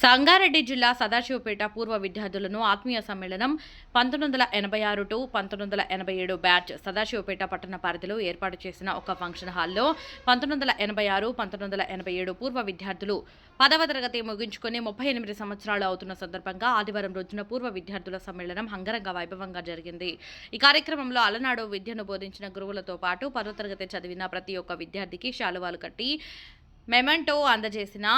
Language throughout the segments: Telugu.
సంగారెడ్డి జిల్లా సదాశివపేట పూర్వ విద్యార్థులను ఆత్మీయ సమ్మేళనం పంతొమ్మిది వందల ఎనభై ఆరు టు పంతొమ్మిది వందల ఎనభై ఏడు బ్యాచ్ సదాశివపేట పట్టణ పరిధిలో ఏర్పాటు చేసిన ఒక ఫంక్షన్ హాల్లో పంతొమ్మిది వందల ఎనభై ఆరు పంతొమ్మిది వందల ఎనభై ఏడు పూర్వ విద్యార్థులు పదవ తరగతి ముగించుకొని ముప్పై ఎనిమిది సంవత్సరాలు అవుతున్న సందర్భంగా ఆదివారం రోజున పూర్వ విద్యార్థుల సమ్మేళనం అంగరంగ వైభవంగా జరిగింది. ఈ కార్యక్రమంలో అలనాడు విద్యను బోధించిన గురువులతో పాటు పదవ తరగతి చదివిన ప్రతి ఒక్క విద్యార్థికి శాలువాలు కట్టి మెమెంటో అందజేసిన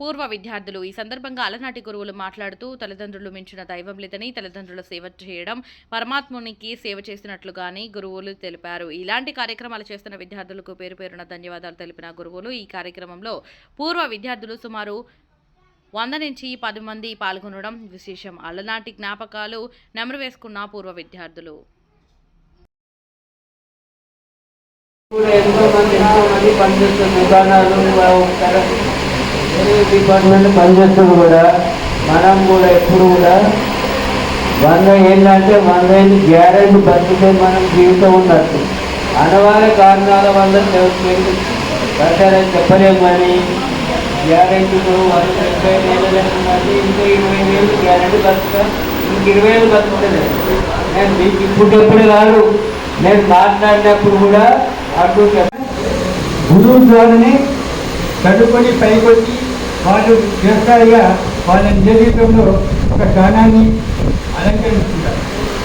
పూర్వ విద్యార్థులు ఈ సందర్భంగా అలనాటి గురువులు మాట్లాడుతూ తల్లిదండ్రులు మించిన దైవం లేదని తల్లిదండ్రుల సేవ చేయడం పరమాత్మునికి సేవ చేసినట్లుగాని గురువులు తెలిపారు. ఇలాంటి కార్యక్రమాలు చేస్తున్న విద్యార్థులకు పేరు పేరున ధన్యవాదాలు తెలిపిన గురువులు ఈ కార్యక్రమంలో పూర్వ విద్యార్థులు సుమారు వంద నుంచి పది మంది పాల్గొనడం విశేషం. అలనాటి జ్ఞాపకాలు నెమరు వేసుకున్న పూర్వ విద్యార్థులు. ఎంతో మంది ఎంతో మంది పనిచేస్తున్న దుకాణాలు డిపార్ట్మెంట్ పనిచేస్తుంది కూడా మనం కూడా ఎప్పుడు కూడా వంద ఏంటంటే వంద ఏళ్ళు గ్యారెంటీ బతికితే మనం జీవితం ఉన్నట్టు అనవాళ్ళ కారణాల వల్ల కట్టారని చెప్పలేము కానీ గ్యారెంటీలు వంద డెబ్బై నెలలు ఇంకా ఇరవై వేలు గ్యారెంటీ బతుకుతా? ఇంక ఇరవై వేలు బతుకుతలేదు. నేను మీకు ఇప్పుడు ఎప్పుడు కాదు. నేను మాట్లాడినప్పుడు కూడా అటు గురువు ద్వారానే చదువుకొని పైకొచ్చి వాళ్ళు చేస్తారుగా వాళ్ళ నిజ జీవితంలో ఒక స్థానాన్ని అలంకరిస్తున్నారు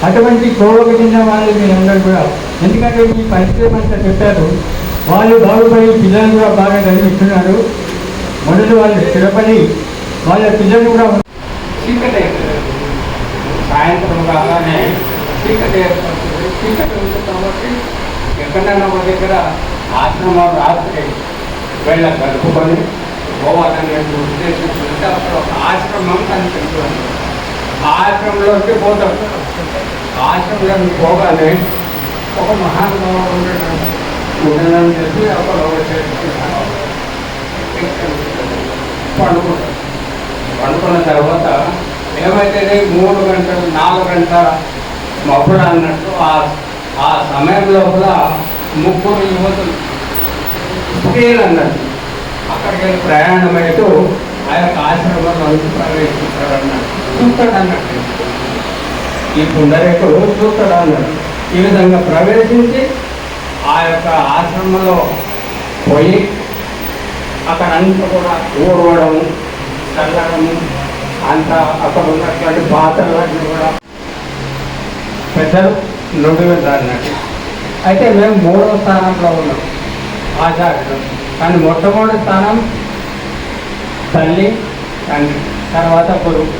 అటువంటి కోవకు చెందిన వాళ్ళు మీరందరూ కూడా ఎందుకంటే మీ పరిచయం అంతా చెప్పారు వాళ్ళు బాగుపడి పిల్లలు కూడా బాగా చదివిస్తున్నారు. మొదలు వాళ్ళు స్థిరపడి వాళ్ళ పిల్లలు కూడా చీకటి సాయంత్రం కాగానే చీకటి ఏర్పడుతుంది. చీకటి ఉంది కాబట్టి ఎక్కడైనా ఒక దగ్గర ఆశ్రమం రాత్రి వెళ్ళ గడుపుకొని పోవాలనే ఉద్దేశంతో అక్కడ ఒక ఆశ్రమం కనిపిస్తుంది ఆ ఆశ్రమంలోకి పోతాం. ఆశ్రమంలోకి పోగానే ఒక మహానుభావుడు ఉండడం ఉండడం చెప్పి అక్కడ వచ్చేసి పండుకుంటాం పండుకున్న తర్వాత ఏమైతే మూడు గంటలు నాలుగు గంటల మప్పుడు అన్నట్టు ఆ ఆ సమయం లోపల ముగ్గురు యువతులు స్త్రీలు అన్నట్టు. అక్కడికి వెళ్ళి ప్రయాణమైతూ ఆ యొక్క ఆశ్రమంలో ప్రవేశిస్తాడు అన్నట్టు చూస్తాడు అన్నట్టు ఈ పుండరేకుడు చూస్తాడు అన్నాడు ఈ విధంగా ప్రవేశించి ఆ యొక్క ఆశ్రమంలో పోయి అక్కడ అంతా కూడా ఊడవడము చల్లడము అంత అక్కడ ఉన్నటువంటి పాత్రలన్నీ కూడా పెద్దలు నుండి అన్నట్టు అయితే మేము మూడవ స్థానంలో ఉన్నాం. ఆచార్యులు. కానీ మొట్టమొదటి స్థానం తల్లి తండ్రి. తర్వాత గురువు.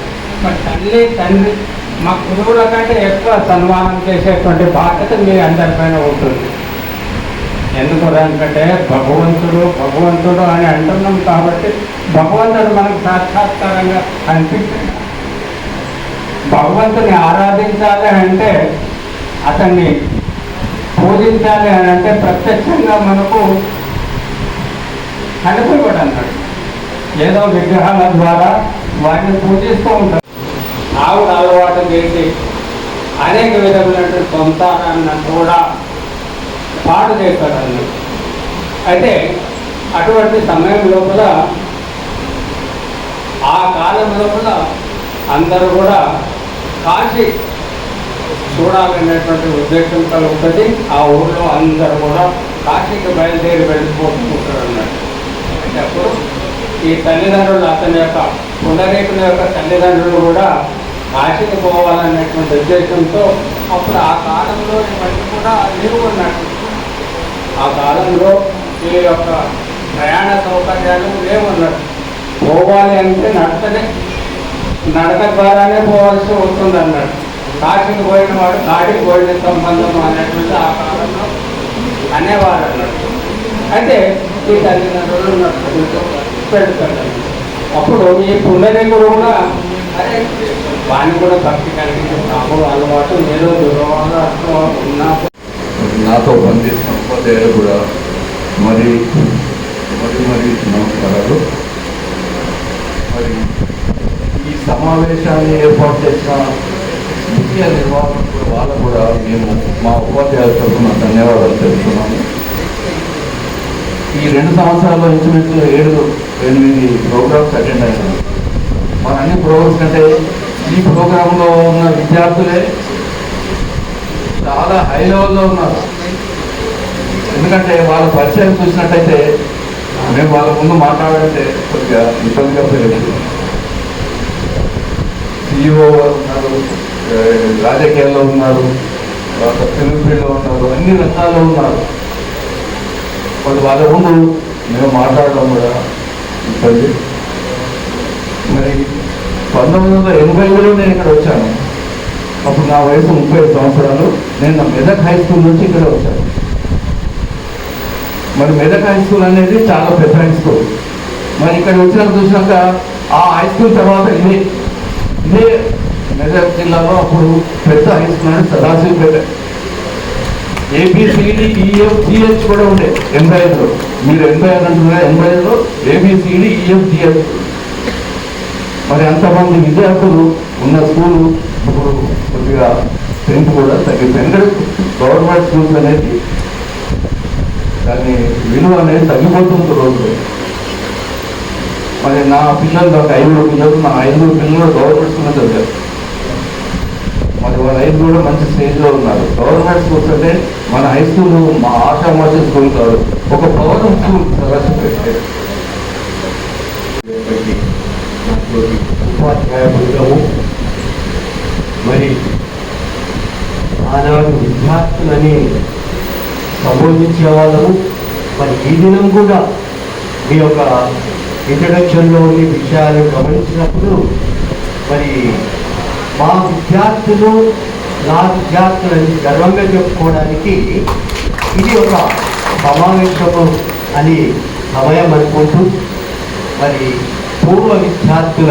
మరి తల్లి తండ్రి మా గురువుల కంటే ఎక్కువ సన్మానం చేసేటువంటి బాధ్యత మీ అందరిపైన ఉంటుంది. ఎందుకు ఎందుకంటే భగవంతుడు భగవంతుడు అని అంటున్నాం కాబట్టి భగవంతుడు మనకు సాక్షాత్కారంగా అనిపిస్తుంది భగవంతుని ఆరాధించాలి అంటే అతన్ని పూజించాలి అని అంటే ప్రత్యక్షంగా మనకు కనిపించడు అన్నాడు ఏదో విగ్రహాల ద్వారా వాటిని పూజిస్తూ ఉంటారు. ఆవిడ అలవాటు చేసి అనేక విధమైనటువంటి సంతానాన్ని కూడా పాడు చేస్తాడు అన్నాడు అయితే అటువంటి సమయం లోపల ఆ కాలం లోపల అందరూ కూడా కాశీ చూడాలనేటువంటి ఉద్దేశం కలుగుతుంది ఆ ఊళ్ళో అందరూ కూడా కాశీకి బయలుదేరి వెళ్ళిపోతుంటారు ఈ తల్లిదండ్రులు అతని యొక్క పునరేకుల యొక్క తల్లిదండ్రులు కూడా కాశీకి పోవాలనేటువంటి ఉద్దేశంతో అప్పుడు ఆ కాలంలో ఇవన్నీ కూడా నిలువన్నట్టు ఆ కాలంలో ఈ యొక్క ప్రయాణ సౌకర్యాలు లేవు పోవాలి అంటే నడకనే నడక ద్వారానే పోవాల్సి వస్తుంది అన్నాడు కాశీకి పోయిన వాడు కాడికి పోయిన సంబంధం అనేటువంటి ఆ కాలంలో అనేవారు అన్నట్టు. అయితే ఈ తల్లిదండ్రులు నడుచుకుంటూ పెడతాడు అప్పుడు ఈ పుండరీకుడు కూడా అరే వాడిని కూడా భక్తి కలిగించే నాకు అలవాటు నేను దురవాడు ఉన్నా నాతో పనిచేసిన ఉపాధ్యాయులు కూడా మరి మరి మరి నమస్కారాలు. మరి ఈ సమావేశాన్ని ఏర్పాటు చేసిన ముఖ్య నిర్వాహకులు వాళ్ళు కూడా మేము మా ఉపాధ్యాయుల తరఫున ధన్యవాదాలు తెలుస్తున్నాము ఈ రెండు సంవత్సరాల్లో ఇంచుమించు ఏడు ఎనిమిది ప్రోగ్రామ్స్ అటెండ్ అయ్యాను మన అన్ని ప్రోగ్రామ్స్ కంటే ఈ ప్రోగ్రాంలో ఉన్న విద్యార్థులే చాలా హై లెవెల్లో ఉన్నారు. ఎందుకంటే వాళ్ళ పరిచయం చూసినట్టయితే మేము వాళ్ళ ముందు మాట్లాడాలంటే కొద్దిగా ఇబ్బందిగా పోయేది. సిఇఓ ఉన్నారు రాజకీయాల్లో ఉన్నారు తర్వాత ఫిల్మ్ ఫీల్డ్లో ఉన్నారు అన్ని రకాల్లో ఉన్నారు. వాళ్ళు వాళ్ళ ముందు మేము మాట్లాడడం కూడా మరి పంతొమ్మిది వందల ఎనభైలో నేను ఇక్కడ వచ్చాను. అప్పుడు నా వయసు ముప్పై ఐదు సంవత్సరాలు. నేను నా మెదక్ హై స్కూల్ నుంచి ఇక్కడ వచ్చాను. మరి మెదక్ హై స్కూల్ అనేది చాలా పెద్ద హై స్కూల్ మరి ఇక్కడ వచ్చినాక చూసినాక ఆ హై స్కూల్ తర్వాత ఇదే ఇదే మెదక్ జిల్లాలో అప్పుడు పెద్ద హై స్కూల్ అనేది సదాశివపేట. ఏబిసిడి ఈఎఫ్ జిహెచ్ కూడా ఉండే ఎనభై ఐదులో మీరు ఎనభై ఐదు అంటున్నారు? ఎనభై ఐదులో ఏబిసిడి ఈఎఫ్ జిహెచ్ మరి అంతమంది విద్యార్థులు ఉన్న స్కూలు ఇప్పుడు కొద్దిగా స్ట్రెంత్ కూడా తగ్గిపోయింది. ఎందుకంటే గవర్నమెంట్ స్కూల్స్ అనేది దాని విలువ అనేది తగ్గిపోతుంది రోజు. మరి నా పిల్లలు ఒక ఐదుగురు పిల్లలు నా ఐదుగురు పిల్లలు గవర్నమెంట్ స్కూల్లో చదివారు. మరి కూడా మంచి స్టేజ్లో ఉన్నారు. గవర్నమెంట్ స్కూల్స్ అంటే మన హై స్కూల్ మా ఆషామాషి స్కూల్ కాదు ఒక పవర్ స్కూల్ సరస్వతి పెట్టారు ఉపాధ్యాయ బృందము మరి ఆనాడు విద్యార్థులని సంబోధించే వాళ్ళము. మరి ఈ దినం కూడా మీ యొక్క ఇంట్రడక్షన్లో ఉండే విషయాలు గమనించినప్పుడు మరి మా విద్యార్థులు నా విద్యార్థులని గర్వంగా చెప్పుకోవడానికి ఇది ఒక సమావేశము అని సమయం అనుకుంటూ మరి పూర్వ విద్యార్థుల